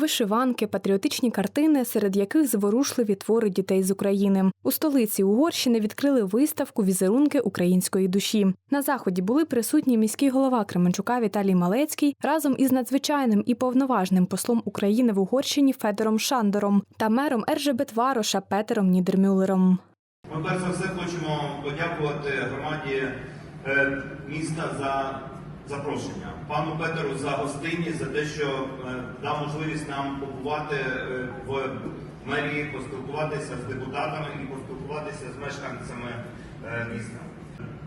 вишиванки, патріотичні картини, серед яких зворушливі твори дітей з України. У столиці Угорщини відкрили виставку Візерунки української душі. На заході були присутні міський голова Кременчука Віталій Малецький разом із надзвичайним і повноважним послом України в Угорщині Федором Шандором та мером Ержебет-Вароша Петером Нідермюлером. Ми перш за все хочемо подякувати громаді е, міста за запрошення, пану Петеру за гостинність, за те, що е, дав можливість нам побувати е, в мерії, поспілкуватися з депутатами і поспілкуватися з мешканцями е, міста.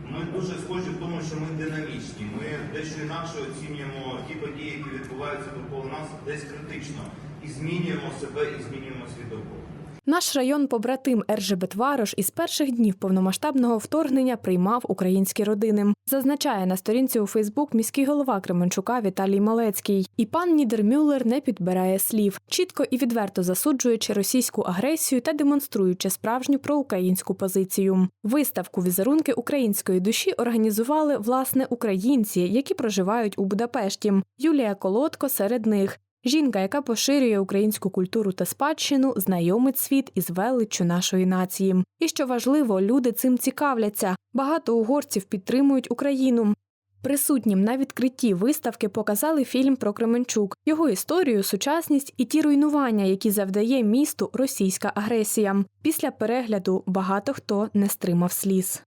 Ми дуже схожі в тому, що ми динамічні. Ми дещо інакше оцінюємо ті події, які відбуваються довкола нас, десь критично, і змінюємо себе, і змінюємо світ довкола. Наш район побратим Ержебет-Варош із перших днів повномасштабного вторгнення приймав українські родини. Зазначає на сторінці у Фейсбук міський голова Кременчука Віталій Малецький. І пан Нідермюллер не підбирає слів, чітко і відверто засуджуючи російську агресію та демонструючи справжню проукраїнську позицію. Виставку візерунки української душі організували власне українці, які проживають у Будапешті. Юлія Колодко серед них. Жінка, яка поширює українську культуру та спадщину, знайомить світ із величчю нашої нації. І що важливо, люди цим цікавляться. Багато угорців підтримують Україну. Присутнім на відкритті виставки показали фільм про Кременчук, його історію, сучасність і ті руйнування, які завдає місту російська агресія. Після перегляду багато хто не стримав сліз.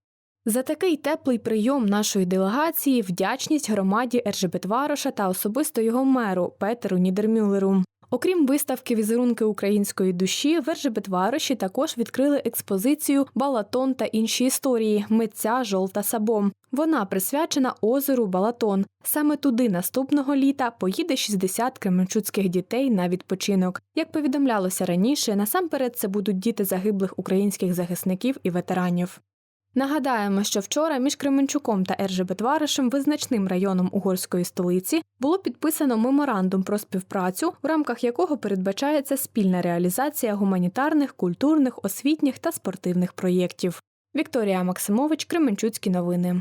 За такий теплий прийом нашої делегації вдячність громаді Ержебетвароша та особисто його меру Петеру Нідермюлеру. Окрім виставки візерунки української душі, в Ержебетвароші також відкрили експозицію Балатон та інші історії митця Жолта Сабо. Вона присвячена озеру Балатон. Саме туди наступного літа поїде 60 кременчуцьких дітей на відпочинок. Як повідомлялося раніше, насамперед це будуть діти загиблих українських захисників і ветеранів. Нагадаємо, що вчора між Кременчуком та Ержебетваришем, визначним районом угорської столиці, було підписано меморандум про співпрацю, в рамках якого передбачається спільна реалізація гуманітарних, культурних, освітніх та спортивних проєктів. Вікторія Максимович, Кременчуцькі новини.